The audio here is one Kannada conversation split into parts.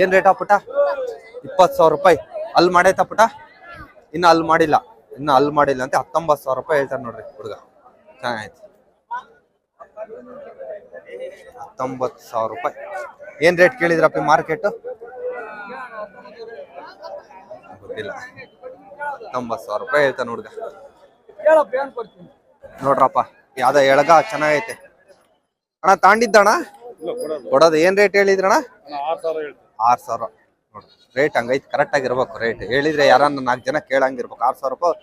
ಏನ್ ರೇಟಾ ಪುಟ ಇಪ್ಪತ್ ಸಾವಿರ ರೂಪಾಯಿ. ಅಲ್ಲಿ ಮಾಡೈತಾ ಪುಟ ಇನ್ನು ಅಲ್ಲಿ ಮಾಡಿಲ್ಲ. ಇನ್ನು ಅಲ್ಲಿ ಮಾಡಿಲ್ಲ ಅಂತ ಹತ್ತೊಂಬತ್ತು ಸಾವಿರ ರೂಪಾಯಿ ಹೇಳ್ತಾರೆ ನೋಡ್ರಿ ಹುಡುಗ. ಚೆನ್ನಾಗೈತಿ. ಹತ್ತೊಂಬತ್ತು ಸಾವಿರ ರೂಪಾಯಿ. ಏನ್ ರೇಟ್ ಕೇಳಿದ್ರಪ್ಪ ಮಾರ್ಕೆಟ್ ಗೊತ್ತಿಲ್ಲ. ಹತ್ತೊಂಬತ್ತು ಸಾವಿರ ರೂಪಾಯಿ ಹೇಳ್ತಾನೆ ಹುಡುಗ. ನೋಡ್ರಪ್ಪ ಯಾವ್ದ ಎಳಗ ಚೆನ್ನಾಗೈತೆ. ಅಣ್ಣ ತಾಂಡಿದ್ದಣ್ಣ? ಕೊಡೋದು. ಏನ್ ರೇಟ್ ಹೇಳಿದ್ರಣ್ಣ? ಆರ್ ಸಾವಿರ. ನೋಡಿ ರೇಟ್ ಹಂಗೈತೆ ಕರೆಕ್ಟ್ ಆಗಿರ್ಬೇಕು ರೇಟ್ ಹೇಳಿದ್ರೆ ಯಾರನ್ನ ನಾಲ್ಕು ಜನ ಕೇಳಂಗಿರ್ಬೇಕು. ಆರು ಸಾವಿರ ರೂಪಾಯಿ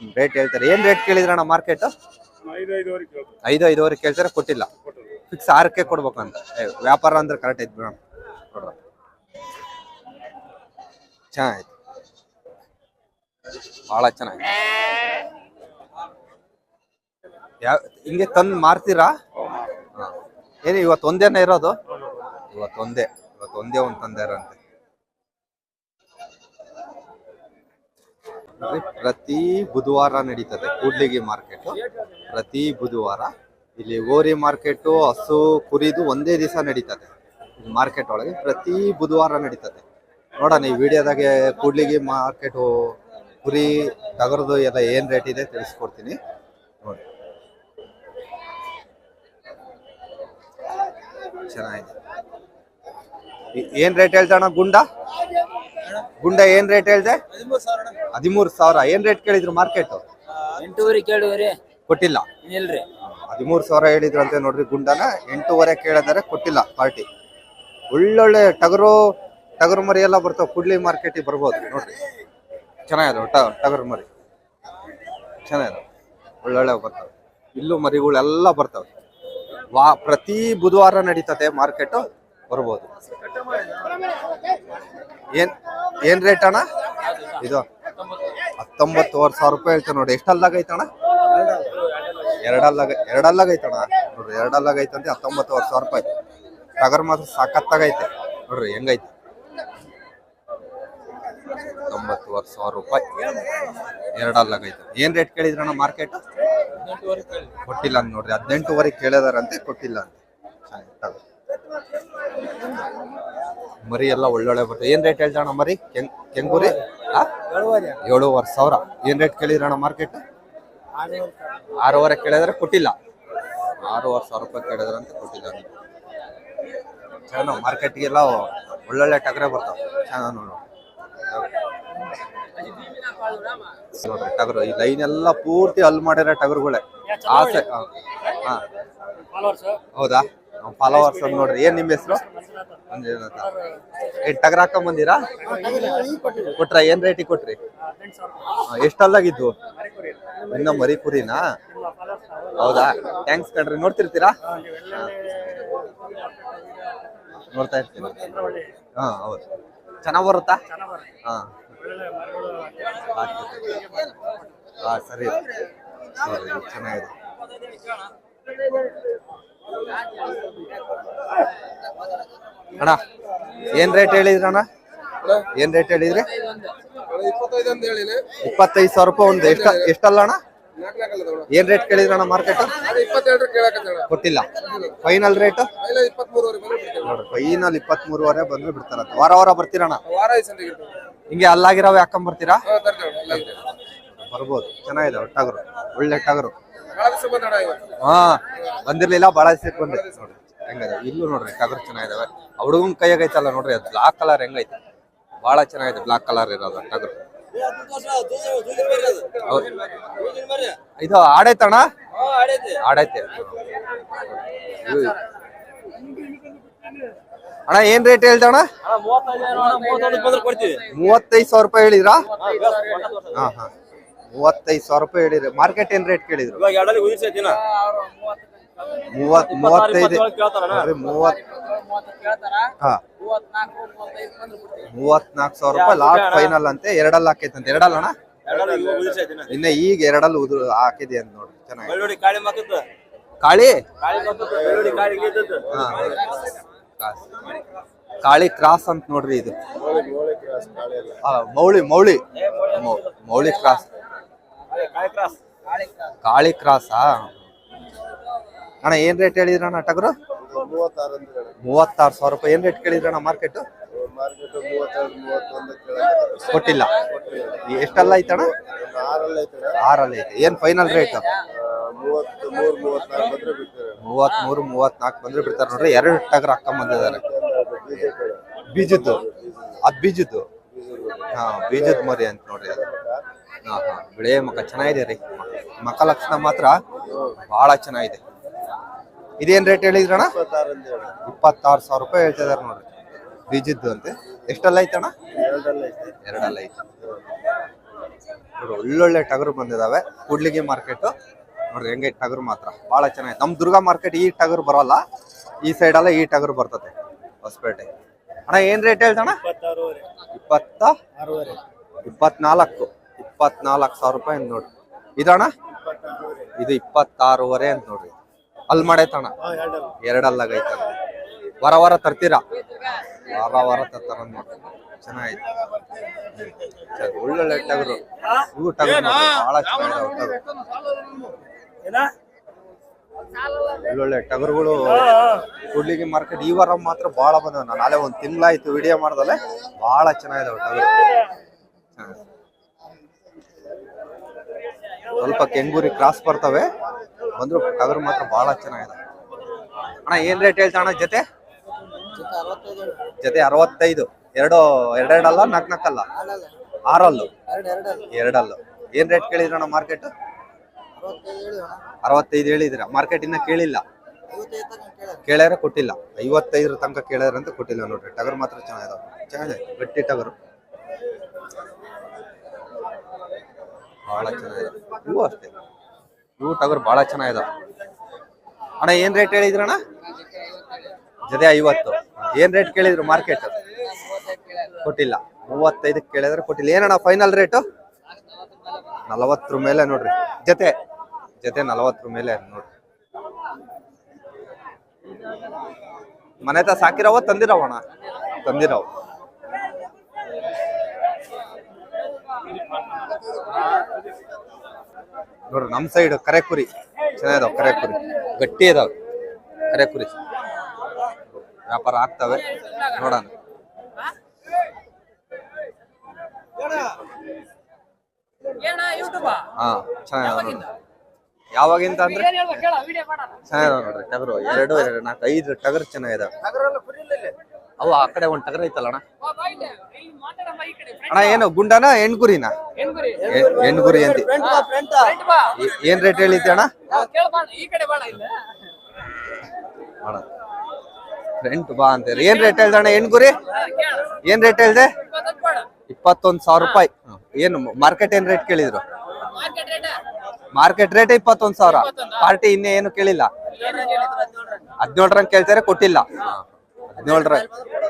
ಒಂದು ರೇಟ್ ಹೇಳ್ತಾರೆ. ಏನು ರೇಟ್ ಕೇಳಿದ್ರಣ್ಣ ಮಾರ್ಕೆಟ್ ಐದು ಐದುವರೆ ಕೇಳ್ತಾರೆ. ಕೊಟ್ಟಿಲ್ಲ. ಫಿಕ್ಸ್ ಆರಕ್ಕೆ ಕೊಡ್ಬೇಕು ಅಂತ ವ್ಯಾಪಾರ ಅಂದ್ರೆ ಕರೆಕ್ಟ್ ಐತಿ ಮೇಡಮ್ ನೋಡ್ರಿ ಚೆನ್ನಾಗೈತೆ. ಭಾಳ ಚೆನ್ನಾಗಿದೆ ಯಾವ ಹಿಂಗೆ ತಂದು ಮಾರ್ತೀರಾ. ಏನು ಇವತ್ತು ಒಂದೇನ ಇರೋದು? ಇವತ್ತು ಒಂದೇ ಇವತ್ತು ಒಂದೇ ಒಂದು ತಂದಾರಂತೆ ಪ್ರತಿ ಬುಧವಾರ ನಡೀತದೆ ಕೂಡ್ಲಿಗಿ ಮಾರ್ಕೆಟ್. ಪ್ರತಿ ಬುಧವಾರ ಇಲ್ಲಿ ಓರಿ ಮಾರ್ಕೆಟು, ಹಸು, ಕುರಿದು ಒಂದೇ ದಿವಸ ನಡೀತದೆ. ಮಾರ್ಕೆಟ್ ಒಳಗೆ ಪ್ರತಿ ಬುಧವಾರ ನಡೀತದೆ. ನೋಡೋಣ ಈ ವಿಡಿಯೋದಾಗೆ ಕೂಡ್ಲಿಗಿ ಮಾರ್ಕೆಟು, ಕುರಿ ತಗರದು ಎಲ್ಲ ಏನ್ ರೇಟ್ ಇದೆ ತಿಳಿಸ್ಕೊಡ್ತೀನಿ. ನೋಡಿ. ಚೆನ್ನಾಗಿದೆ. ಏನ್ ರೇಟ್ ಹೇಳ್ತಾಣ ಗುಂಡ? ಗುಂಡ ಏನ್ ರೇಟ್ ಹೇಳ್ದೆ? ಹದಿಮೂರು ಸಾವಿರ. ಏನ್ ರೇಟ್ ಕೇಳಿದ್ರು ಮಾರ್ಕೆಟ್ ಎಂಟೂವರೆ ಕೇಳುವರೆ ಕೊಟ್ಟಿಲ್ಲ. ಇಲ್ರಿ. ಹದಿಮೂರು ಸಾವಿರ ಹೇಳಿದ್ರಂತೆ ನೋಡ್ರಿ ಗುಂಡನ. ಎಂಟೂವರೆ ಕೇಳಿದರೆ ಕೊಟ್ಟಿಲ್ಲ ಪಾರ್ಟಿ ಒಳ್ಳೊಳ್ಳೆ ಟಗರು ಟಗರು ಮರಿ ಎಲ್ಲ ಬರ್ತಾವ. ಕುಡ್ಲಿ ಮಾರ್ಕೆಟಿಗೆ ಬರ್ಬೋದು ನೋಡ್ರಿ. ಚೆನ್ನಾಗಿದೆ ಟಗರ್ ಟಗರು ಮರಿ. ಚೆನ್ನಾಗಿದೆ. ಒಳ್ಳೊಳ್ಳೆ ಬರ್ತಾವೆ. ಇಲ್ಲೂ ಮರಿಗಳೆಲ್ಲ ಬರ್ತಾವೆ. ವಾ ಪ್ರತಿ ಬುಧವಾರ ನಡೀತದೆ ಮಾರ್ಕೆಟು ಬರ್ಬೋದು. ಏನ್ ಏನ್ ರೇಟ್ ಅಣ್ಣ? ಇದು ಹತ್ತೊಂಬತ್ತುವರೆ ಸಾವಿರ ರೂಪಾಯಿ ಹೇಳ್ತಾರೆ ನೋಡಿ. ಎಷ್ಟಲ್ಲಾಗೈತಣ ಎರಡಲ್ಲಾಗ ಎರಡಲ್ಲಾಗ ಐತಣ್ಣ. ನೋಡ್ರಿ ಎರಡಲ್ಲಾಗೈತಂತೆ ಹತ್ತೊಂಬತ್ತುವರೆ ಸಾವಿರ ರೂಪಾಯಿ ಟಗರ್ ಮಾತ್ರ ಸಾಕತ್ತಾಗೈತೆ ನೋಡ್ರಿ, ಹೆಂಗೈತೆ? ತೊಂಬತ್ತುವರೆ ಸಾವಿರ ರೂಪಾಯಿ. ಎರಡಲ್ಲಾಗೈತೆ ಏನ್ ರೇಟ್ ಕೇಳಿದ್ರಣ್ಣ ಮಾರ್ಕೆಟ್ ಕೊಟ್ಟಿಲ್ಲ ನೋಡ್ರಿ. ಹದಿನೆಂಟುವರೆ ಕೇಳಿದಾರಂತೆ, ಕೊಟ್ಟಿಲ್ಲ ಅಂತ. ಮರಿ ಎಲ್ಲ ಒಳ್ಳೊಳ್ಳೆ ಬರ್ತದೆ. ಏನ್ ರೇಟ್ ಹೇಳ್ತಾಣ ಮರಿ? ಕೆಂಗ್ ಕೆಂಗೂರಿ? ಏಳುವರೆ ಸಾವಿರ. ಏನ್ ರೇಟ್ ಕೇಳಿದ್ರಣ ಮಾರ್ಕೆಟ್ ಆರೂವರೆ ಕೇಳಿದ್ರೆ ಕೊಟ್ಟಿಲ್ಲ. ಆರೂವರೆ ಸಾವಿರ ರೂಪಾಯಿ ಕೇಳಿದ್ರೆ ಅಂತ ಕೊಟ್ಟಿಲ್ಲ ಚೆನ್ನಾಗಿ ಮಾರ್ಕೆಟ್ಗೆಲ್ಲ ಒಳ್ಳೊಳ್ಳೆ ಟಗರೆ ಬರ್ತಾವ. ಚೆನ್ನಾಗಿ ನೋಡು. ನೋಡ್ರಿ, ಟಗರು, ಈ ಲೈನ್ ಎಲ್ಲ ಪೂರ್ತಿ ಅಲ್ಲಿ ಮಾಡಿರೋ ಟಗರುಗಳೇ. ಆಸೆ. ಹಾ. ಹೌದಾ? ಫಾಲೋವರ್ಸ್ ನೋಡ್ರಿ. ಏನ್ ನಿಮ್ಮ ಹೆಸರು? ಏನ್ ಟಗರ್ ಹಾಕೊಂಡ್ ಬಂದಿರಾ? ಕೊಟ್ರ, ಏನ್ ರೇಟಿಗೆ ಕೊಟ್ರಿ? ಎಷ್ಟು ಎಷ್ಟಲ್ಲಾಗಿದ್ದು ಇನ್ನ ಮರಿಪುರಿನಾ? ಹೌದಾ? ಥ್ಯಾಂಕ್ಸ್ ಕಣ್ರಿ. ನೋಡ್ತಿರ್ತೀರಾ? ನೋಡ್ತಾ ಇರ್ತೀನಿ. ಹಾ, ಹೌದು. ಚೆನ್ನಾಗ್ ಬರುತ್ತಾ? ಹಾ. ಹಾ ಸರಿ, ಚೆನ್ನಾಗಿದೆ. ಅಣ್ಣ, ಏನ್ ರೇಟ್ ಹೇಳಿದ್ರಿ ಅಣ್ಣ? ಏನ್ ರೇಟ್ ಹೇಳಿದ್ರಿ? ಇಪ್ಪತ್ತೈದು ಸಾವಿರ ರೂಪಾಯಿ ಒಂದು, ಎಷ್ಟ, ಎಷ್ಟಲ್ಲ ಅಣ್ಣ? ಏನ್ ರೇಟ್ ಕೇಳಿದ್ರಿ ಅಣ್ಣ ಮಾರ್ಕೆಟ್ ಕೊಟ್ಟಿಲ್ಲ ಫೈನಲ್ ರೇಟ್ ನೋಡ್ರಿ ಫೈನಲ್ ಇಪ್ಪತ್ಮೂರುವರೆ ಬಂದ್ರೆ ಬಿಡ್ತಾರಂತ. ವಾರ ವಾರ ಬರ್ತೀರಣ್ಣ ಹಿಂಗೆ ಅಲ್ಲಾಗಿರೋ ಹಾಕೊಂಡ್ ಬರ್ತೀರಾ ಬರ್ಬೋದು. ಚೆನ್ನಾಗಿದೆ ಟಗರು ಒಳ್ಳೆ ಟಗರು ಹಾ ಬಂದಿರ್ಲಿಲ್ಲ ಬಹಳ ದಿವಸಕ್ಕೆ ಬಂದೆ. ನೋಡ್ರಿ ಹೆಂಗದ? ಇಲ್ಲೂ ನೋಡ್ರಿ ಕದ್ರ ಚೆನ್ನಾಗಿದಾವೆ. ಹುಡುಗನ್ ಕೈಯಾಗ ಐತಲ್ಲ ನೋಡ್ರಿ ಅದು ಬ್ಲಾಕ್ ಕಲರ್ ಹೆಂಗೈತೆ ಬಹಳ ಚೆನ್ನಾಗಿದೆ ಬ್ಲಾಕ್ ಕಲರ್ ಇರೋದು ಟಗರು. ಇದು ಆಡೈತಣ ಆಡೈತೆ. ಅಣ್ಣ ಏನ್ ರೇಟ್ ಹೇಳ್ದಣ್ಣ ಕೊಡ್ತೀವಿ. ಮೂವತ್ತೈದು ಸಾವಿರ ರೂಪಾಯಿ ಹೇಳಿದ್ರಾ? ಹಾ ಹಾ. ಮೂವತ್ತೈದು ಸಾವಿರ ರೂಪಾಯಿ ಹೇಳಿದ್ರೆ. ಮಾರ್ಕೆಟ್ ಏನ್ ರೇಟ್ ಕೇಳಿದ್ರು? ಇವಾಗ ಎರಡಲ್ಲಿ ಉದಿಸೈತಿನ ಮೂವತ್ ಮೂವತ್ತೈದು. ಅದೇ ಮೂವತ್ ಹಾ. ಮೂವತ್ನಾಲ್ಕು ಸಾವಿರ ರೂಪಾಯಿ ಲಾಸ್ಟ್ ಫೈನಲ್ ಅಂತೆ. ಎರಡಲ್ಲಿ ಹಾಕೈತಂತೆ. ಎರಡಲ್ಲ ಅಣ್ಣ ಇನ್ನ ಈಗ ಎರಡಲ್ಲಿ ಉದು ಹಾಕಿದೆ ಅಂತ ನೋಡಿ. ಚೆನ್ನಾಗಿ ಕಾಳಿ ಕಾಳಿ ಕ್ರಾಸ್. ಕಾಳಿ ಕ್ರಾಸ್ ಅಂತ ನೋಡ್ರಿ ಇದು. Mouli Mouli Mouli cross Kali cross. ಅಣ್ಣ ಏನ್ ರೇಟ್ ಹೇಳಿದ್ರಣ್ಣ ಟಗರು? ಮೂವತ್ತಾರು ಸಾವಿರ ರೂಪಾಯಿ. ಏನ್ ರೇಟ್ ಕೇಳಿದ್ರಣ್ಣ ಮಾರ್ಕೆಟ್ ಕೊಟ್ಟಿಲ್ಲ. ಎಷ್ಟೆಲ್ಲ ಐತಣ್ಣ? ಆರಲ್ಲಿ ಐತೆ ಆರಲ್ಲಿ ಐತೆ. ಏನ್ ಫೈನಲ್ ರೇಟ್ ಮೂವತ್ತು ಮೂರು ಮೂವತ್ನಾಲ್ಕು ಬಂದ್ರೆ ಬಿಡ್ತಾರೆ ಮೂವತ್ ಮೂರು ಮೂವತ್ನಾಲ್ಕು ಬಂದ್ರೆ ಬಿಡ್ತಾರೆ ನೋಡ್ರಿ. ಎರಡು ಟಗರ್ ಹಾಕೊಂಡ್ ಬಂದಿದ್ದಾರೆ. ಬೀಜದ್ದು? ಅದ್ ಬೀಜದ್ದು. ಹಾ ಬೀಜದ್ ಮರಿ ಅಂತ ನೋಡ್ರಿ ಅದು. ಬಿಳೆ ಮಕ ಚೆನ್ನಾಗಿದೆ ರೀ. ಮಕ ಲಕ್ಷಣ ಮಾತ್ರ ಬಹಳ ಚೆನ್ನಾಗಿದೆ. ಇದೇನ್ ರೇಟ್ ಹೇಳಿದ್ರಣ ಇಪ್ಪತ್ತಾರು ಸಾವಿರ ರೂಪಾಯಿ ಹೇಳ್ತಾ ಇದಾರೆ ನೋಡ್ರಿ. ಬೀಜದ್ದು ಅಂತೆ. ಎಷ್ಟೆಲ್ಲ ಐತಣ ಎರಡೆಲ್ಲ ಐತೆ. ಎರಡಲ್ಲ ಐತೆ ನೋಡ್ರಿ, ಒಳ್ಳೊಳ್ಳೆ ಟಗರು ಬಂದಿದಾವೆ. ಕೂಡ್ಲಿಗೆ ಮಾರ್ಕೆಟ್. ನೋಡ್ರಿ, ಹೆಂಗೆ ಟಗರು ಮಾತ್ರ. ಬಹಳ ಚೆನ್ನಾಗಿದೆ. ನಮ್ ದುರ್ಗಾ ಮಾರ್ಕೆಟ್ ಈ ಟಗರು ಬರಲ್ಲ. ಈ ಸೈಡ್ ಎಲ್ಲ ಈ ಟಗರು ಬರ್ತದೆ. ಹೊಸಪೇಟೆ. ಅಣ್ಣ, ಏನ್ ರೇಟ್ ಹೇಳ್ತಣ್ಣ? ಇಪ್ಪತ್ತ ಇಪ್ಪತ್ನಾಲ್ಕು. ಇಪ್ಪತ್ನಾಲ್ಕು ಸಾವಿರ ರೂಪಾಯಿ ಅಂತ ನೋಡ್ರಿ. ಇದಣ್ಣ? ಇದು ಇಪ್ಪತ್ತಾರೂವರೆ ಅಂತ ನೋಡ್ರಿ. ಅಲ್ಲಿ ಮಾಡೈತಣ ಎರಡಲ್ಲಾಗೈತ ವಾರ ವಾರ ತರ್ತೀರಾ? ವಾರ ವಾರ ತರ್ತಾರ ನೋಡ್ರಿ. ಚೆನ್ನಾಗೈತೆ. ಒಳ್ಳೊಳ್ಳೆ ಟಗರು. ಇವು ಟಗರು ಬಹಳ ಚೆನ್ನಾಗಿದೆ ಒಳ್ಳೊಳ್ಳೆ ಟಗರುಗಳು ಕೂಡ್ಲಿಗಿ ಮಾರ್ಕೆಟ್ ಈ ವಾರ ಮಾತ್ರ ಬಹಳ ಬಂದವ. ನಾಳೆ ಒಂದ್ ತಿಂಗಳಾಯ್ತು ವಿಡಿಯೋ ಮಾಡ್ದಲೆ ಬಹಳ ಚೆನ್ನಾಗಿದೆ ಟಗರು. ಚೆನ್ನಾಗಿದೆ. ಸ್ವಲ್ಪ ಕೆಂಗೂರಿ ಕ್ರಾಸ್ ಬರ್ತವೆ. ಬಂದ್ರು ಟಗರು ಮಾತ್ರ ಬಹಳ ಚೆನ್ನಾಗಿದೆ. ಅಣ್ಣ, ಏನ್ ರೇಟ್ ಹೇಳ್ತಾ ಅಣ್ಣ ಜೊತೆ? ಜೊತೆ ಅರವತ್ತೈದು. ಎರಡು, ಎರಡೆರಡಲ್ಲ, ನಾಲ್ಕು, ನಾಲ್ಕಲ್ಲ? ಆರಲ್ಲು? ಎರಡಲ್ಲು. ಏನ್ ರೇಟ್ ಕೇಳಿದ್ರಣ್ಣ ಮಾರ್ಕೆಟ್ ಅರವತ್ತೈದು ಹೇಳಿದ್ರ ಮಾರ್ಕೆಟ್ ಇನ್ನ ಕೇಳಿಲ್ಲ. ಕೇಳ್ಯಾರ ಕೊಟ್ಟಿಲ್ಲ. ಐವತ್ತೈದರ ತನಕ ಕೇಳ್ಯಾರ ಅಂತ ಕೊಟ್ಟಿಲ್ಲ ನೋಡ್ರಿ. ಟಗರ್ ಮಾತ್ರ ಚೆನ್ನಾಗಿದಾವ ಚೆನ್ನಾಗಿದೆ. ಗಟ್ಟಿ ಟಗರು ಬಹಳ ಚೆನ್ನಾಗಿದೆ. ಇವು ಅಷ್ಟೇ. ಇವು ಟಗರ್ ಬಹಳ ಚೆನ್ನಾಗಿದಾವ ಅಣ್ಣ, ಏನ್ ರೇಟ್ ಹೇಳಿದ್ರಣ್ಣ ಜೊತೆ ಐವತ್ತು. ಏನ್ ರೇಟ್ ಕೇಳಿದ್ರು ಮಾರ್ಕೆಟ್ ಕೊಟ್ಟಿಲ್ಲ. ಮೂವತ್ತೈದಕ್ಕೆ ಕೇಳಿದ್ರೆ ಕೊಟ್ಟಿಲ್ಲ. ಏನಣ್ಣ ಫೈನಲ್ ರೇಟು ನಲವತ್ತರ ಮೇಲೆ ನೋಡ್ರಿ. ಜೊತೆ. ಜೊತೆ ನಲವತ್ತರ ಮೇಲೆ ನೋಡ್ರಿ. ಮನೆ ತ ಸಾಕಿರವ ತಂದಿರವಣ ತಂದಿರವು. ನೋಡ್ರಿ ನಮ್ ಸೈಡ್ ಕರೆ ಕುರಿ ಚೆನ್ನಾಗಿದಾವ ಕರೆ ಕುರಿ ಗಟ್ಟಿ ಇದಾವ. ಕರೆ ಕುರಿ ವ್ಯಾಪಾರ ಆಗ್ತವೆ. ನೋಡೋಣ. ಹಾ ಚೆನ್ನಾಗಿದಾವ ಯಾವಾಗಿಂತ ಅಂದ್ರೆ? ಚೆನ್ನಾಗಿದಾವ ನೋಡ್ರಿ ಟಗರು. ಎರಡು ಎರಡು ನಾಲ್ಕು ಐದು ಟಗರ್ ಚೆನ್ನಾಗಿದಾವ. ಅವ ಆ ಕಡೆ ಒಂದ್ ಟಗರ್ ಐತಲ್ಲ ಅಣ್ಣ ಏನು ಗುಂಡನ ಹೆಣ್ಗುರಿನ? ಹೆಣ್ಗುರಿ. ಅಂತ. ಏನ್ ರೇಟ್ ಹೇಳಿದ್ದೆ ಅಣ್ಣ? ಅಣ್ಣ ಫ್ರೆಂಟ್ ಬಾ ಹೇಳಿ. ಏನ್ ರೇಟ್ ಹೇಳ್ದೆ ಅಣ್ಣ ಹೆಣ್ಗುರಿ? ಏನ್ ರೇಟ್ ಹೇಳ್ದೆ? ಇಪ್ಪತ್ತೊಂದ್ ಸಾವಿರ ರೂಪಾಯಿ. ಏನು ಮಾರ್ಕೆಟ್ ಏನ್ ರೇಟ್ ಕೇಳಿದ್ರು? ಮಾರ್ಕೆಟ್ ರೇಟ್ ಇಪ್ಪತ್ತೊಂದ್ ಸಾವಿರ. ಪಾರ್ಟಿ ಇನ್ನೇ ಏನು ಕೇಳಿಲ್ಲ. ಹದಿನೇಳರಂಗ್ ಕೇಳ್ತಾರೆ ಕೊಟ್ಟಿಲ್ಲ. ಹದಿನೇಳರ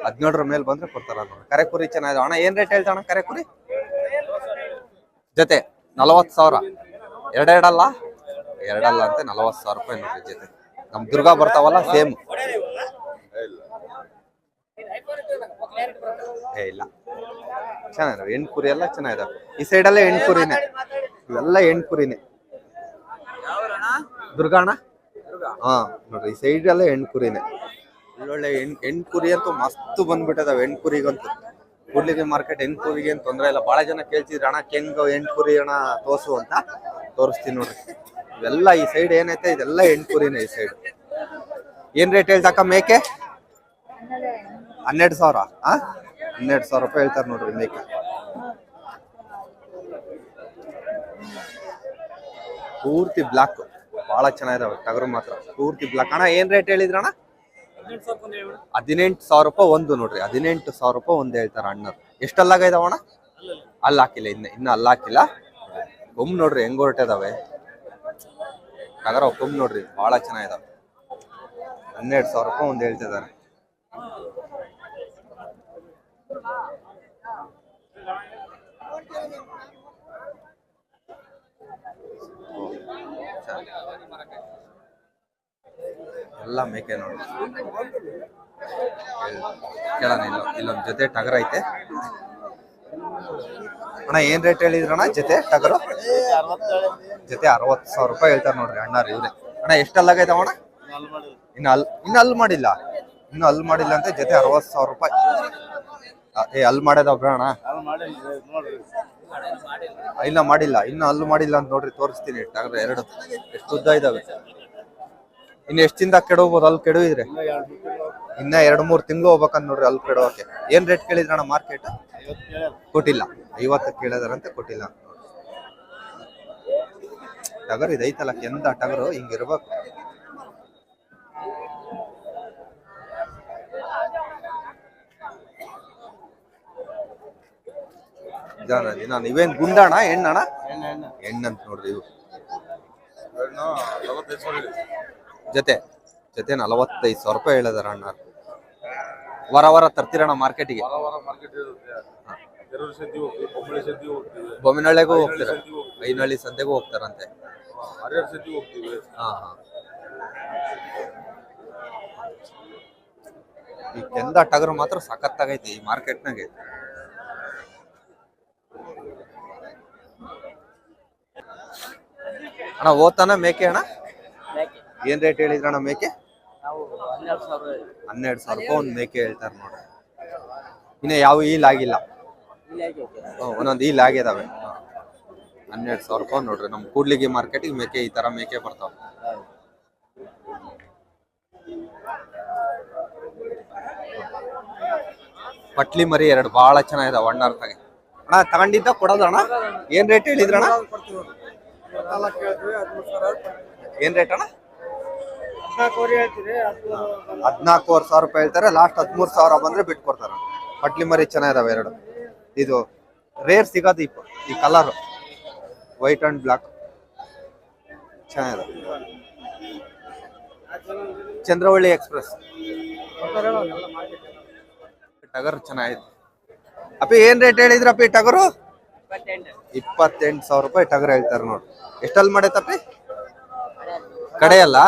ಹದಿನೇಳರ ಮೇಲೆ ಬಂದ್ರೆ ಕೊಡ್ತಾರ ನೋಡಿ. ಕರೆ ಕುರಿ ಚೆನ್ನಾಗಿದೆ. ಅಣ್ಣ, ಏನ್ ರೇಟ್ ಹೇಳ್ತಾಣ ಕರೆ ಕುರಿ ಜೊತೆ ನಲವತ್ ಸಾವಿರ. ಎರಡೆರಡಲ್ಲ? ಎರಡಲ್ಲ ಅಂತ ನಲವತ್ ಸಾವಿರ ರೂಪಾಯಿ ನೋಡ್ರಿ ಜೊತೆ. ನಮ್ ದುರ್ಗಾ ಬರ್ತಾವಲ್ಲ ಸೇಮ್ ಏ, ಇಲ್ಲ. ಚೆನ್ನಾಗಿದಾವೆ ಹೆಣ್ ಕುರಿ ಎಲ್ಲ ಚೆನ್ನಾಗಿದಾವೆ ಈ ಸೈಡ್ ಎಲ್ಲ ಹೆಣ್ ಕುರಿನೇ. ಇವೆಲ್ಲ ಹೆಣ್ ಕುರಿನೇ. ದುರ್ಗಾ ಅಣ್ಣ? ಹಾ, ನೋಡ್ರಿ, ಈ ಸೈಡ್ ಎಲ್ಲ ಹೆಣ್ ಕುರಿನೇ. ಒಳ್ಳೊಳ್ಳೆ ಎಂಟು ಹೆಣ್ ಕುರಿ ಅಂತೂ ಮಸ್ತ್ ಬಂದ್ಬಿಟ್ಟದಾವ. ಎಣ್ ಕುರಿಗಂತೂ ಕೂಡ್ಲಿಗೆ ಮಾರ್ಕೆಟ್ ಹೆಣ್ ಕುರಿಗೆ ಏನ್ ತೊಂದ್ರೆ ಇಲ್ಲ. ಬಹಳ ಜನ ಕೇಳ್ತಿದ್ರು, ಅಣ್ಣ, ಕೆಂಗ್ ಹೆಣ್ ಕುರಿ ಅಣ್ಣ ತೋರ್ಸು ಅಂತ ತೋರಿಸ್ತೀನಿ ನೋಡ್ರಿ. ಇವೆಲ್ಲ ಈ ಸೈಡ್ ಏನೈತೆ? ಇದೆಲ್ಲ ಎಣ್ ಕುರಿನೇ ಈ ಸೈಡ್. ಏನ್ ರೇಟ್ ಹೇಳ್ತಕ್ಕ ಮೇಕೆ? ಹನ್ನೆರಡು ಸಾವಿರ. ಆ? ಹನ್ನೆರಡು ಸಾವಿರ ರೂಪಾಯಿ ಹೇಳ್ತಾರೆ ನೋಡ್ರಿ ಮೇಕೆ. ಪೂರ್ತಿ ಬ್ಲಾಕ್. ಬಹಳ ಚೆನ್ನಾಗಿದಾವೆ. ಟಗರು ಮಾತ್ರ. ಪೂರ್ತಿ ಬ್ಲಾಕ್. ಅಣ್ಣ, ಏನ್ ರೇಟ್ ಹೇಳಿದ್ರಣ್ಣ? ಹದಿನೆಂಟು ಸಾವಿರ ರೂಪಾಯಿ ಒಂದು ನೋಡ್ರಿ ಹದಿನೆಂಟು ಸಾವಿರ ರೂಪಾಯಿ ಒಂದು ಹೇಳ್ತಾರ ಅಣ್ಣರು ಎಷ್ಟಲ್ಲಾಗ ಇದಾವಣ ಅಲ್ಲಿ ಹಾಕಿಲ್ಲ ಇನ್ನ ಇನ್ನ ಅಲ್ಲಿ ಹಾಕಿಲ್ಲ. ಕೊಮ್ ನೋಡ್ರಿ ಹೆಂಗ್ ಹೊರಟಿದಾವೆ ಕಗರ ಕೊಮ್ ನೋಡ್ರಿ ಬಹಳ ಚೆನ್ನಾಗಿದಾವೆ. ಹನ್ನೆರಡು ಸಾವಿರ ರೂಪಾಯಿ ಒಂದು ಹೇಳ್ತಿದ್ದಾರೆ. ಎಲ್ಲ ಮೇಕೆ ನೋಡಿ. ಕೇಳೋಣ ಇಲ್ಲ ಇಲ್ಲೊಂದು ಜೊತೆ ಟಗರ್ ಐತೆ. ಅಣ್ಣ, ಏನ್ ರೇಟ್ ಹೇಳಿದ್ರಣ್ಣ ಜೊತೆ ಟಗರು? ಜೊತೆ ಅರವತ್ತು ಸಾವಿರ ರೂಪಾಯಿ ಹೇಳ್ತಾರೆ ನೋಡ್ರಿ ಅಣ್ಣ ಇವ್ರೆ. ಅಣ್ಣ ಎಷ್ಟಲ್ಲಾಗೈತೆ ಅಣ್ಣ? ಇನ್ನು ಅಲ್ ಇನ್ನು ಅಲ್ಲಿ ಮಾಡಿಲ್ಲ. ಇನ್ನು ಅಲ್ಲಿ ಮಾಡಿಲ್ಲ ಅಂತ ಜೊತೆ ಅರವತ್ತು ಸಾವಿರ ರೂಪಾಯಿ. ಏ ಅಲ್ಲಿ ಮಾಡ್ಯದ ಅಣ್ಣ? ಇಲ್ಲ, ಮಾಡಿಲ್ಲ. ಇನ್ನು ಅಲ್ಲಿ ಮಾಡಿಲ್ಲ ಅಂತ ನೋಡ್ರಿ, ತೋರಿಸ್ತೀನಿ. ಟಗರ್ ಎರಡು ಎಷ್ಟು ಉದ್ದ ಇದಾವೆ? ಇನ್ನು ಎಷ್ಟು ದಿನದಾಗ ಕೆಡೋಗ್ಬೋದು ಅಲ್ಲಿ ಕೆಡವಿದ್ರೆ ಇನ್ನ ಎರಡ್ ಮೂರ್ ತಿಂಗಳು ಹೋಗ್ಬೇಕಂತ ನೋಡ್ರಿ ಅಲ್ಲಿ ಕೆಡೋಕೆ ಏನ್ ರೇಟ್ ಕೇಳಿದ್ರಣ್ಣ ಮಾರ್ಕೆಟ್ ಕೊಟ್ಟಿಲ್ಲ. ಐವತ್ತು ಕೇಳಿದಾರಂತೆ ಕೊಟ್ಟಿಲ್ಲ. ಟಗರ್ ಇದೈತಲ್ಲ ಕೆಂದ ಟಗರು ಹಿಂಗಿರ್ಬೇಕು ನಿಧಾನ ಇವೇನ್ ಗುಂಡಣ ಹೆಣ್ಣಣ್ಣ? ಹೆಣ್ಣಂತ ನೋಡ್ರಿ ಇವು. ಜೊತೆ ಜೊತೆ ನಲವತ್ತೈದು ಸಾವಿರ ರೂಪಾಯಿ ಹೇಳಿದಾರ ಅಣ್ಣ ವಾರ ವಾರ ತರ್ತೀರಣ್ಣ ಮಾರ್ಕೆಟಿಗೆ. ಬೊಮ್ಮಿನಳ್ಳಿಗೂ ಹೋಗ್ತೀರ? ಐನಹಳ್ಳಿ ಸಂತೆಗೂ ಹೋಗ್ತಾರಂತೆ. ಹಾ ಹಾ ಈ ಕೆಂದ ಟಗರು ಮಾತ್ರ ಸಖತ್ತಾಗೈತಿ ಈ ಮಾರ್ಕೆಟ್ನಾಗೆ. ಅಣ್ಣ ಓದ್ತಾನ ಮೇಕೆ ಅಣ್ಣ? ಏನ್ ರೇಟ್ ಹೇಳಿದ್ರಣ್ಣ ಮೇಕೆ? ಹನ್ನೆರಡು ಸಾವಿರ ರೂಪಾಯಿ ಒಂದ್ ಮೇಕೆ ಹೇಳ್ತಾರ ನೋಡ್ರಿ. ಇನ್ನ ಯಾವ ಈಲ್ ಆಗಿಲ್ಲ. ಒಂದೊಂದು ಈಲ್ ಆಗಿದಾವೆ. ಹನ್ನೆರಡು ಸಾವಿರ ರೂಪಾಯಿ ನೋಡ್ರಿ ನಮ್ ಕೂಡ್ಲಿಗಿ ಮಾರ್ಕೆಟಿಗೆ ಮೇಕೆ ಈ ತರ ಮೇಕೆ ಬರ್ತಾವ. ಪಟ್ಲಿ ಮರಿ ಎರಡು ಬಹಳ ಚೆನ್ನಾಗಿದಾವ ಅಣ್ಣಾರ್ತಾಗೆ ಅಣ್ಣ ತಗೊಂಡಿದ್ದ ಕೊಡೋದಣ್ಣ ಏನ್ ರೇಟ್ ಹೇಳಿದ್ರಣ್ಣ ಏನ್ ರೇಟ್ ಅಣ್ಣ? ಹದಿನಾಲ್ಕೂವರೆ ಸಾವಿರ ರೂಪಾಯಿ ಹೇಳ್ತಾರೆ ಲಾಸ್ಟ್ ಹದಿಮೂರು ಸಾವಿರ ಬಂದ್ರೆ ಬಿಟ್ಕೊಡ್ತಾರೆ. ಪಟ್ಲಿ ಮರಿ ಚೆನ್ನಾಗಿದಾವೆ ಎರಡು. ಇದು ರೇರ್ ಸಿಗೋದು ಈ ಕಲರ್ ವೈಟ್ ಅಂಡ್ ಬ್ಲಾಕ್ ಚೆನ್ನಾಗಿದೆ ಚಂದ್ರವಳ್ಳಿ ಎಕ್ಸ್ಪ್ರೆಸ್ ಟಗರ್ ಚೆನ್ನಾಗಿದೆ. ಅಪ್ಪಿ, ಏನ್ ರೇಟ್ ಹೇಳಿದ್ರಪ್ಪಿ ಟಗರು? ಇಪ್ಪತ್ತೆಂಟು ಸಾವಿರ ರೂಪಾಯಿ ಟಗರ್ ಹೇಳ್ತಾರೆ ನೋಡಿ. ಎಷ್ಟಲ್ಲಿ ಮಾಡೈತಪ್ಪಿ? ಕಡೆಯಲ್ಲ?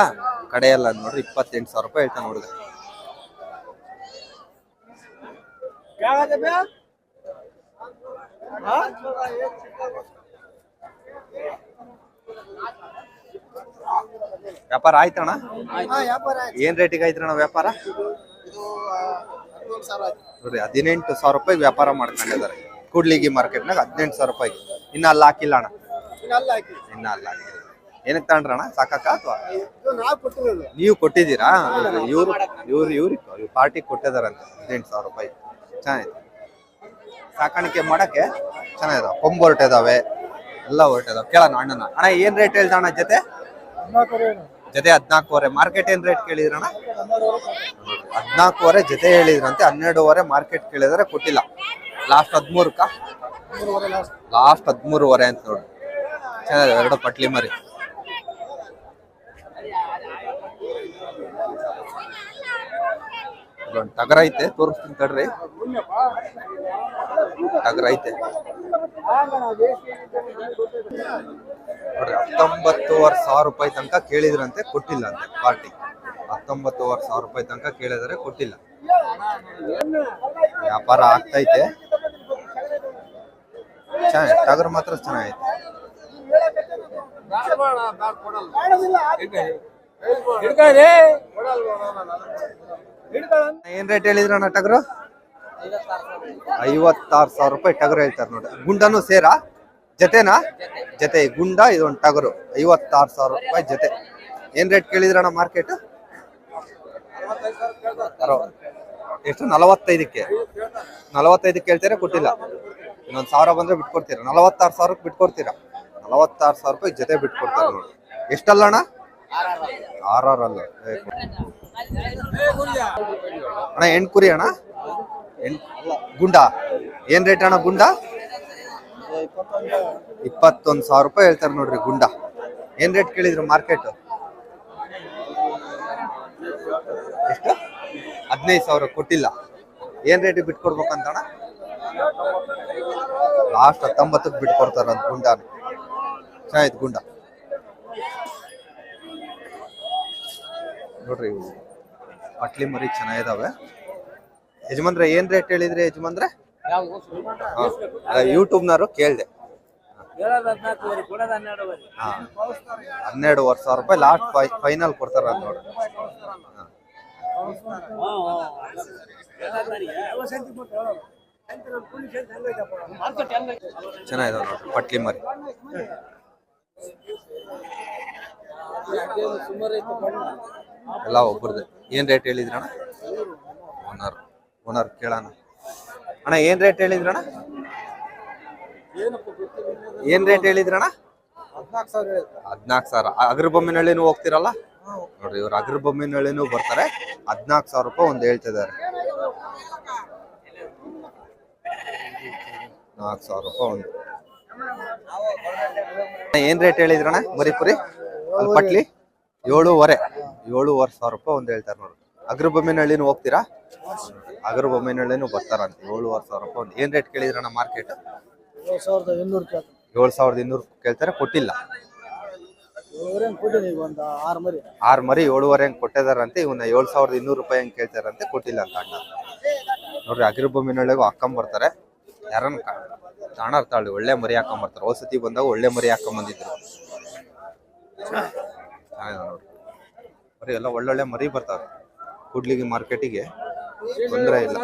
ಕಡೆಯಲ್ಲ ನೋಡ್ರಿ, ಇಪ್ಪತ್ತೆಂಟು ಸಾವಿರ ರೂಪಾಯಿ ಹೇಳ್ತಾನೆ ನೋಡಿದೆ. ವ್ಯಾಪಾರ ಆಯ್ತಣ್ಣ? ಏನ್ ರೇಟಿಗೆ ಆಯ್ತಣ್ಣ ವ್ಯಾಪಾರ? ನೋಡ್ರಿ, ಹದಿನೆಂಟು ಸಾವಿರ ರೂಪಾಯಿ ವ್ಯಾಪಾರ ಮಾಡ್ಕೊಂಡಿದ್ದಾರೆ. ಕೂಡ್ಲಿಗಿ ಮಾರ್ಕೆಟ್ನಾಗ ಹದಿನೆಂಟು ಸಾವಿರ ರೂಪಾಯಿ ಇನ್ನ ಅಲ್ಲಿ ಹಾಕಿಲ್ಲ ಅಣ್ಣ? ಇನ್ನ ಅಲ್ಲಿ ಹಾಕಿಲ್ಲ. ಏನಕ್ಕೆ ತಗೊಂಡ್ರಣ ಸಾಕಾಕ ಅಥವಾ? ನೀವು ಕೊಟ್ಟಿದ್ದೀರಾ? ಇವ್ರು ಇವ್ರು ಇವ್ರು ಪಾರ್ಟಿ ಕೊಟ್ಟಿದಾರಂತೆ ಹದಿನೆಂಟು ಸಾವಿರ ರೂಪಾಯಿ. ಚೆನ್ನಾಗಿದೆ. ಸಾಕಾಣಿಕೆ ಮಾಡೋಕ್ಕೆ ಚೆನ್ನಾಗಿದಾವೆ ಕೊಂಬು ಹೊರಟಿದಾವೆ ಎಲ್ಲ ಹೊರಟಿದಾವೆ ಕೇಳೋಣ ಅಣ್ಣನ. ಅಣ್ಣ ಏನ್ ರೇಟ್ ಹೇಳ್ದ ಅಣ್ಣ ಜೊತೆ? ಜೊತೆ ಹದಿನಾಲ್ಕೂವರೆ. ಮಾರ್ಕೆಟ್ ಏನ್ ರೇಟ್ ಕೇಳಿದ್ರಣ್ಣ? ಹದಿನಾಲ್ಕೂವರೆ ಜೊತೆ ಹೇಳಿದ್ರಂತೆ. ಹನ್ನೆರಡುವರೆ ಮಾರ್ಕೆಟ್ ಕೇಳಿದರೆ ಕೊಟ್ಟಿಲ್ಲ. ಲಾಸ್ಟ್ ಹದಿಮೂರಕ್ಕ? ಲಾಸ್ಟ್ ಹದಿಮೂರುವರೆ ಅಂತ ನೋಡಿ. ಚೆನ್ನಾಗಿದೆ. ಎರಡು ಪಟ್ಲಿ ಮರಿ. ಇಲ್ಲೊಂದು ಟಗರ ಐತೆ ತೋರಿಸ್ತೀನಿ ತಡ್ರಿ. ಟಗರ ಐತೆ. ನೋಡ್ರಿ ಹತ್ತೊಂಬತ್ತುವರೆ ಸಾವಿರ ರೂಪಾಯಿ ತನಕ ಕೇಳಿದ್ರಂತೆ ಕೊಟ್ಟಿಲ್ಲ ಅಂತೆ ಪಾರ್ಟಿ. ಹತ್ತೊಂಬತ್ತುವರೆ ಸಾವಿರ ರೂಪಾಯಿ ತನಕ ಕೇಳಿದರೆ ಕೊಟ್ಟಿಲ್ಲ. ವ್ಯಾಪಾರ ಆಗ್ತೈತೆ. ಚೆನ್ನಾಗಿ ಟಗರ್ ಮಾತ್ರ ಚೆನ್ನಾಗೈತೆ. ಏನ್ ರೇಟ್ ಹೇಳಿದ್ರಣ್ಣ ಟಗರು? ಐವತ್ತಾರು ಸಾವಿರ ರೂಪಾಯಿ ಟಗರು ಹೇಳ್ತಾರೆ ನೋಡಿ. ಗುಂಡನು ಸೇರಾ? ಜತೆನಾ? ಜತೆ. ಗುಂಡ, ಇದೊಂದು ಟಗರು. ಐವತ್ತಾರು ಸಾವಿರ ರೂಪಾಯಿ ಜತೆ. ಏನ್ ರೇಟ್ ಕೇಳಿದ್ರಣ್ಣ ಮಾರ್ಕೆಟ್ ಎಷ್ಟು? ನಲವತ್ತೈದಕ್ಕೆ. ನಲವತ್ತೈದಕ್ಕೆ ಹೇಳ್ತೀರಾ? ಕೊಟ್ಟಿಲ್ಲ ಇನ್ನೊಂದು ಸಾವಿರ ಬಂದ್ರೆ ಬಿಟ್ಕೊಡ್ತೀರಾ? ನಲವತ್ತಾರು ಸಾವಿರಕ್ಕೆ ಬಿಟ್ಕೊಡ್ತೀರಾ? ನಲವತ್ತಾರು ಸಾವಿರ ರೂಪಾಯಿ ಜೊತೆ ಬಿಟ್ಕೊಡ್ತಾರೆ ನೋಡಿ. ಎಷ್ಟಲ್ಲಣ್ಣ ಆರ್ ಆರ್ ಅಲ್ಲ ಅಣ್ಣ ಎಂಟು ಕುರಿ ಅಣ್ಣ? ಗುಂಡ. ಏನ್ ರೇಟ್ ಅಣ್ಣ ಗುಂಡ? ಇಪ್ಪತ್ತೊಂದು ಸಾವಿರ ರೂಪಾಯಿ ಹೇಳ್ತಾರೆ ನೋಡ್ರಿ ಗುಂಡ. ಏನ್ ರೇಟ್ ಕೇಳಿದ್ರು ಮಾರ್ಕೆಟ್? ಎಷ್ಟು? ಹದಿನೈದು ಸಾವಿರ ಕೊಟ್ಟಿಲ್ಲ. ಏನ್ ರೇಟ್ ಬಿಟ್ಕೊಡ್ಬೇಕಂತಣ್ಣ ಲಾಸ್ಟ್ ಹತ್ತೊಂಬತ್ತಕ್ಕೆ ಬಿಟ್ಕೊಡ್ತಾರ ಅಂತ ಗುಂಡ. ಚೆನ್ನಾಯ್ತು ಗುಂಡ. ನೋಡ್ರಿ ಪಟ್ಲಿ ಮರಿ ಚೆನ್ನಾಗಿದಾವೆ. ಯಜಮಾನ್ರೆ, ಏನ್ ರೇಟ್ ಹೇಳಿದ್ರಿ ಯಜಮಾನ್ರೆ? ಯೂಟ್ಯೂಬ್ನವರು ಕೇಳಿದೆ. ಹನ್ನೆರಡುವರೆ ಸಾವಿರ ರೂಪಾಯಿ ಲಾಸ್ಟ್ ಫೈನಲ್ ಕೊಡ್ತಾರ ನೋಡಿ. ಚೆನ್ನಾಗಿದಾವ ನೋಡ್ರಿ, ಪಟ್ಲಿ ಮರಿ. ಎಲ್ಲ ಒಬ್ಬರದ್ದು ಏನ್ ರೇಟ್ ಹೇಳಿದ್ರಣ್ಣ ಓನರ್ ಓನರ್ ಕೇಳೋಣ. ಅಣ್ಣ ಏನ್ ರೇಟ್ ಹೇಳಿದ್ರಣ್ಣ ಏನ್ ರೇಟ್ ಹೇಳಿದ್ರಣ್ಣ ಹದಿನಾಲ್ಕು ಸಾವಿರ ಅಗ್ರ ಬೊಮ್ಮಿನಹಳ್ಳಿನೂ ಹೋಗ್ತಿರಲ್ಲ? ನೋಡ್ರಿ ಇವ್ರು ಅಗ್ರ ಬೊಮ್ಮಿನಹಳ್ಳಿನೂ ಬರ್ತಾರೆ. ಹದ್ನಾಲ್ಕು ಸಾವಿರ ರೂಪಾಯಿ ಒಂದು ಹೇಳ್ತಿದ್ದಾರೆ. ನಾಲ್ಕು ಸಾವಿರ ರೂಪಾಯಿ ಒಂದು. ಏನ್ ರೇಟ್ ಹೇಳಿದ್ರಣ್ಣ ಮರಿಪುರಿ? ಅಲ್ಲಿ ಪಟ್ಲಿ ಏಳೂವರೆ. ಏಳೂವರೆ ಸಾವಿರ ರೂಪಾಯಿ ಒಂದು ಹೇಳ್ತಾರೆ ನೋಡಿ ಅಗ್ರಬೊಮ್ಮೆನಹಳ್ಳಿನೂ ಹೋಗ್ತೀರಾ? ಅಗ್ರಬೊಮ್ಮೆನಹಳ್ಳಿನೂ ಬರ್ತಾರಂತೆ ಏಳುವರೆ ಸಾವಿರ ರೂಪಾಯಿ ಒಂದು. ಏನು ರೇಟ್ ಕೇಳಿದ್ರಣ್ಣ ಮಾರ್ಕೆಟ್ ಏಳು ಸಾವಿರದ ಇನ್ನೂರು ಕೇಳ್ತಾರೆ. ಕೊಟ್ಟಿಲ್ಲ. ಆರು ಮರಿ. ಏಳುವರೆ ಹಂಗೆ ಕೊಟ್ಟಿದಾರಂತೆ ಇವನ್ನ ಏಳು ಸಾವಿರದ ಇನ್ನೂರು ರೂಪಾಯಿ ಹಂಗೆ ಕೇಳ್ತಾರಂತೆ ಕೊಟ್ಟಿಲ್ಲ ಅಂತ ಅಣ್ಣ. ನೋಡ್ರಿ ಅಗ್ರಬೊಮ್ಮೆನಹಳ್ಳಿಗೂ ಹಾಕೊಂಬರ್ತಾರೆ ಯಾರನ್ನ ಕಾಣರ್ತಾಳಿ ಒಳ್ಳೆ ಮರಿ ಹಾಕೊಂಬರ್ತಾರೆ ಔಷಧಿ ಬಂದಾಗ ಒಳ್ಳೆ ಮರಿ ಹಾಕೊಂಬಂದಿದ್ರು ನೋಡ್ರಿ. ಮರಿ ಎಲ್ಲ ಒಳ್ಳೊಳ್ಳೆ ಮರಿ ಬರ್ತಾರೆ ಕೂಡ್ಲಿಗೆ ಮಾರ್ಕೆಟಿಗೆ ತೊಂದರೆ ಇಲ್ಲ.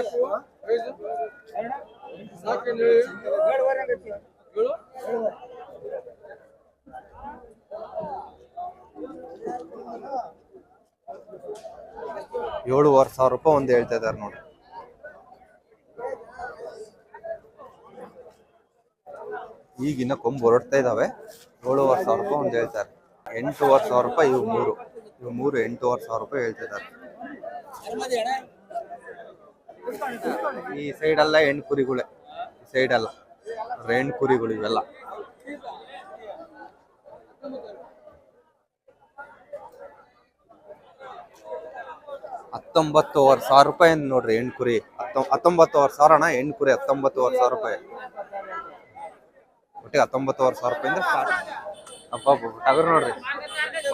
ಏಳುವರೆ ಸಾವಿರ ರೂಪಾಯಿ ಒಂದು ಹೇಳ್ತಾ ಇದ್ದಾರೆ ನೋಡಿ. ಈಗಿನ್ನ ಕೊಂಬು ಹೊರಡ್ತಾ ಇದಾವೆ. ಏಳುವರೆ ಸಾವಿರ ರೂಪಾಯಿ ಒಂದು ಹೇಳ್ತಾರೆ ಎಂಟೂವರೆ ಸಾವಿರ ರೂಪಾಯಿ, ಇವು ಮೂರು. ಇವು ಮೂರು ಎಂಟೂವರೆ ಸಾವಿರ ರೂಪಾಯಿ ಹೇಳ್ತಾ ಇದ್ದಾರೆ ಈ ಸೈಡ್ ಅಲ್ಲ ಹೆಣ್ಣು ಕುರಿಗಳೇ ಈ ಸೈಡ್ ಅಲ್ಲ ಹೆಣ್ಣು ಕುರಿಗಳು ಇವೆಲ್ಲ. ಹತ್ತೊಂಬತ್ತುವರೆ ಸಾವಿರ ರೂಪಾಯಿ ನೋಡ್ರಿ ಹೆಣ್ಣು ಕುರಿ ಹತ್ತೊ ಹತ್ತೊಂಬತ್ತುವರೆ ಸಾವಿರ ಅಣ್ಣ ಹೆಣ್ಣು ಕುರಿ ಹತ್ತೊಂಬತ್ತುವರೆ ಸಾವಿರ ರೂಪಾಯಿ. ಒಟ್ಟಿಗೆ ಹತ್ತೊಂಬತ್ತುವರೆ ಸಾವಿರ ರೂಪಾಯಿಂದ ಸ್ಟಾರ್ಟ್ ಟಗರು ನೋಡ್ರಿ.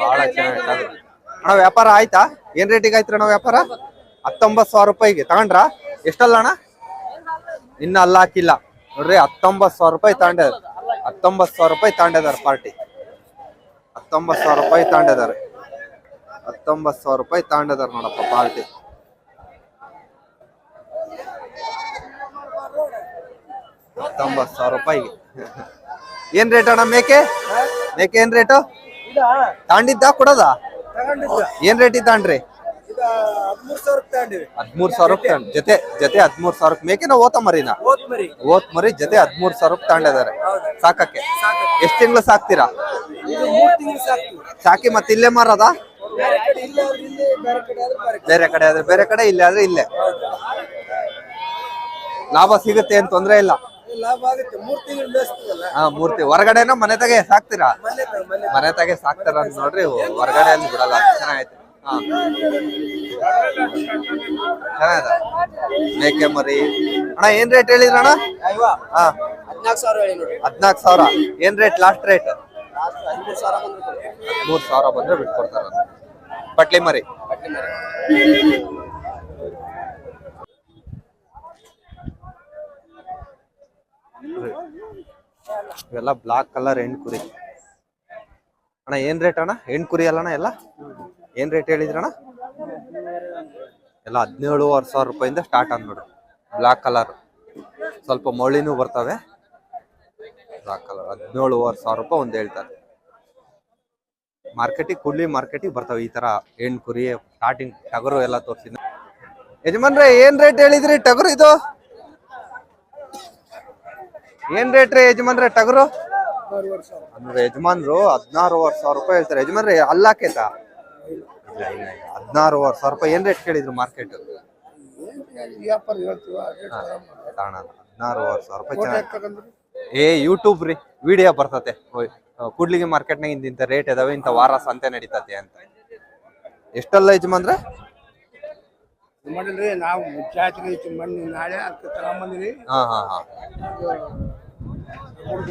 ಬಹಳ ಚೆನ್ನಾಗಿ ಟಗರು. ಅಣ್ಣ, ವ್ಯಾಪಾರ ಆಯ್ತಾ? ಏನ್ ರೇಟಿಗೆ ಆಯ್ತು ಅಣ್ಣ ವ್ಯಾಪಾರ? ಹತ್ತೊಂಬತ್ತು ಸಾವಿರ ರೂಪಾಯಿಗೆ. ತಗೊಂಡ್ರ? ಎಷ್ಟಲ್ಲ ಅಣ್ಣ? ಇನ್ನ ಅಲ್ಲ ಹಾಕಿಲ್ಲ. ನೋಡ್ರಿ ಹತ್ತೊಂಬತ್ ಸಾವಿರ ರೂಪಾಯಿ ತಗೊಂಡ. ಹತ್ತೊಂಬತ್ತು ಸಾವಿರ ರೂಪಾಯಿ ತಗೊಂಡಿದ್ದಾರೆ ಪಾರ್ಟಿ. ಹತ್ತೊಂಬತ್ತು ಸಾವಿರ ರೂಪಾಯಿ ತಗೊಂಡಿದ್ದಾರೆ ಹತ್ತೊಂಬತ್ ಸಾವಿರ ರೂಪಾಯಿ ತಗೊಂಡಿದ್ದಾರೆ ನೋಡಪ್ಪ ಪಾರ್ಟಿ. ಹತ್ತೊಂಬತ್ತು ಸಾವಿರ ರೂಪಾಯಿಗೆ. ಏನ್ ರೇಟ್ ಅಣ್ಣ ಮೇಕೆ? ಮೇಕೆ ಏನ್ ರೇಟು? ತಾಂಡಿದ್ದ ಕೊಡೋದ? ಏನ್ ರೇಟ್ ತಾಂಡ್ರಿ? ಹದಿಮೂರು ಸಾವಿರ ಸಾವಿರಕ್ಕೆ ತಗೊಂಡ್ ಜೊತೆ ಜೊತೆ ಹದ್ಮೂರ್ ಸಾವಿರಕ್ಕೆ. ಮೇಕೆನ ಓತ ಮರಿನ ಓತ್ ಮರಿ ಜೊತೆ ಹದ್ಮೂರ್ ಸಾವಿರಕ್ಕೆ ತಗೊಂಡಿದ್ದಾರೆ ಸಾಕಕ್ಕೆ? ಎಷ್ಟ್ ತಿಂಗಳು ಸಾಕ್ತೀರಾ? ಸಾಕಿ ಮತ್ತೆ ಇಲ್ಲೇ ಮಾರದ? ಬೇರೆ ಕಡೆ ಇಲ್ಲ ಆದ್ರೆ ಬೇರೆ ಕಡೆ ಆದ್ರೆ ಬೇರೆ ಕಡೆ. ಬೇರೆ ಕಡೆ ಆದ್ರೆ ಬೇರೆ ಕಡೆ ಇಲ್ಲೇ ಆದ್ರೆ ಇಲ್ಲೇ. ಲಾಭ ಸಿಗುತ್ತೆ ಏನ್ ತೊಂದ್ರೆ ಇಲ್ಲ. ಲಾಭ ಆಗುತ್ತೆ. ಮೂರು ತಿಂಗಳು ಮೇಯಿಸ್ತೀವಲ್ಲ ಹಾ ಮೂರ್ತಿ ಹೊರಗಡೆನ ಮನೆ ತಗೆ ಸಾಕ್ತೀರಾ? ಮನೆ ತ- ಮನೆ ಮನೆ ತಗೆ ಸಾಕ್ತಾರ ಅಂತ ನೋಡ್ರಿ ಹೊರಗಡೆಯಲ್ಲಿ ಬಿಡಲ್ಲ. ಚೆನ್ನಾಗೈತೆ. ಹಾ. ಚೆನ್ನಾಗಿದೆ. ಮೇಕೆ ಮರಿ. ಅಣ್ಣ ಏನ್ ರೇಟ್ ಹೇಳಿದ್ರಣ್ಣ ಹಾ. ಹದಿನಾಲ್ಕು ಸಾವಿರ ಹೇಳಿ ನೋಡಿ ಹದ್ನಾಲ್ಕು ಸಾವಿರ. ಏನ್ ರೇಟ್ ಲಾಸ್ಟ್ ರೇಟ್ ಲಾಸ್ಟ್ ಹದಿಮೂರು ಸಾವಿರ ಬಂದ್ರೆ ಮೂರ್ ಸಾವಿರ ಬಂದ್ರೆ ಬಿಟ್ಕೊಡ್ತಾರ ಪಟ್ಲಿ ಮರಿ. ಇವೆಲ್ಲ ಬ್ಲಾಕ್ ಕಲರ್ ಹೆಣ್ ಕುರಿ ಅಣ್ಣ, ಏನ್ ರೇಟ್ ಅಣ್ಣ? ಹೆಣ್ ಕುರಿ ಅಲ್ಲಣ್ಣ ಎಲ್ಲ? ಏನ್ ರೇಟ್ ಹೇಳಿದ್ರಣ್ಣ? ಎಲ್ಲ ಹದಿನೇಳುವರೆ ಸಾವಿರ ರೂಪಾಯಿಂದ ಸ್ಟಾರ್ಟ್ ಅಂದ್ಬಿಡು. ಬ್ಲಾಕ್ ಕಲರ್ ಸ್ವಲ್ಪ ಮೌಳಿನೂ ಬರ್ತವೆ. ಬ್ಲಾಕ್ ಕಲರ್ ಹದಿನೇಳುವರೆ ಸಾವಿರ ರೂಪಾಯಿ ಒಂದು ಹೇಳ್ತಾರೆ. ಮಾರ್ಕೆಟಿಗೆ ಕುಡ್ಲಿ ಮಾರ್ಕೆಟಿಗೆ ಬರ್ತಾವೆ ಈ ತರ ಹೆಣ್ ಕುರಿ ಸ್ಟಾರ್ಟಿಂಗ್ ಟಗರು ಎಲ್ಲ ತೋರಿಸಿದ ಯಜಮಾನ್ರೆ, ಏನ್ ರೇಟ್ ಹೇಳಿದ್ರಿ ಟಗರು ಇದು? ಏನ್ ರೇಟ್ ರೀ ಯಜಮಾನ್ರೆ, ಟಗರು? ಅಂದ್ರೆ ಯಜಮಾನ್ರು ಹದಿನಾರುವರೆ ಸಾವಿರ ರೂಪಾಯಿ ಹೇಳ್ತಾರೆ. ಯಜಮಾನ್ರಿ ಅಲ್ಲಾಕೇತಾ ಇಲ್ಲ ಸಾವಿರ ರೂಪಾಯಿ ಏನ್ ರೇಟ್ ಕೇಳಿದ್ರು ಮಾರ್ಕೆಟ್ ಹದಿನಾರುವರೆ ಸಾವಿರ ರೂಪಾಯಿ ಏ ಯೂಟ್ಯೂಬ್ ರೀ ವಿಡಿಯೋ ಬರ್ತತೆ. ಕೂಡ್ಲಿಗೆ ಮಾರ್ಕೆಟ್ ಕೂಡ್ಲಿಗಿ ಮಾರ್ಕೆಟ್ನಾಗ ಇಂತ ರೇಟ್ ಇದಾವೆ ಇಂಥ ವಾರ ಸಂತೆ ನಡೀತತೆ ಅಂತ. ಎಷ್ಟಲ್ಲ ಯಜಮಾನ್ರೆ? ಮಾಡಿಲ್ರಿ ನಾವು ಜಾತ್ರೆ ಐತಿ ಮೊನ್ನೆ ನಾಳೆ ಅಂತ ತಗೊಂಬಂದಿರಿ. ಹಾ ಹಾ ಹಾ.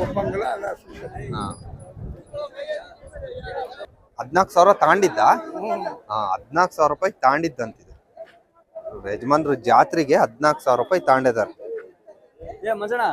ಒಪ್ಪಂಗಿಲ್ಲ ಅದ ಸುಮ್ನೆ. ಹಾ. ಹದ್ನಾಲ್ಕು ಸಾವಿರ ತಗೊಂಡಿದ್ದ ಹಾ ಹದ್ನಾಲ್ಕು ಸಾವಿರ ರೂಪಾಯಿ ತಗೊಂಡಿದ್ದಂತಿದೆ ಯಜಮಾನ್ರು ಜಾತ್ರೆಗೆ ಹದ್ನಾಲ್ಕು ಸಾವಿರ ರೂಪಾಯಿ ತಗೊಂಡಿದ್ದಾರೆ ಏ ಮಂಜಣ್ಣ